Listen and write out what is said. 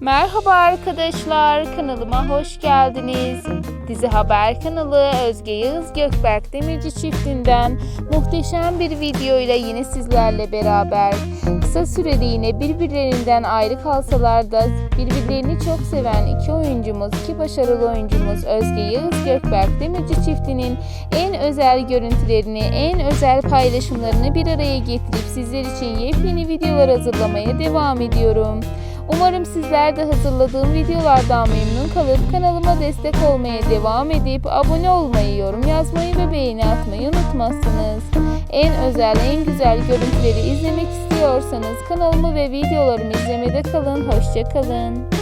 Merhaba arkadaşlar, kanalıma hoş geldiniz. Dizi Haber kanalı Özge Yağız Gökberk Demirci çiftinden muhteşem bir video ile yine sizlerle beraber. Kısa süreliğine birbirlerinden ayrı kalsalar da birbirlerini çok seven iki oyuncumuz, iki başarılı oyuncumuz Özge Yağız Gökberk Demirci çiftinin en özel görüntülerini, en özel paylaşımlarını bir araya getirip sizler için yepyeni videolar hazırlamaya devam ediyorum. Umarım sizler de hazırladığım videolardan memnun kalıp kanalıma destek olmaya devam edip abone olmayı, yorum yazmayı ve beğeni atmayı unutmazsınız. En özel, en güzel görüntüleri izlemek istiyorsanız kanalımı ve videolarımı izlemede kalın. Hoşçakalın.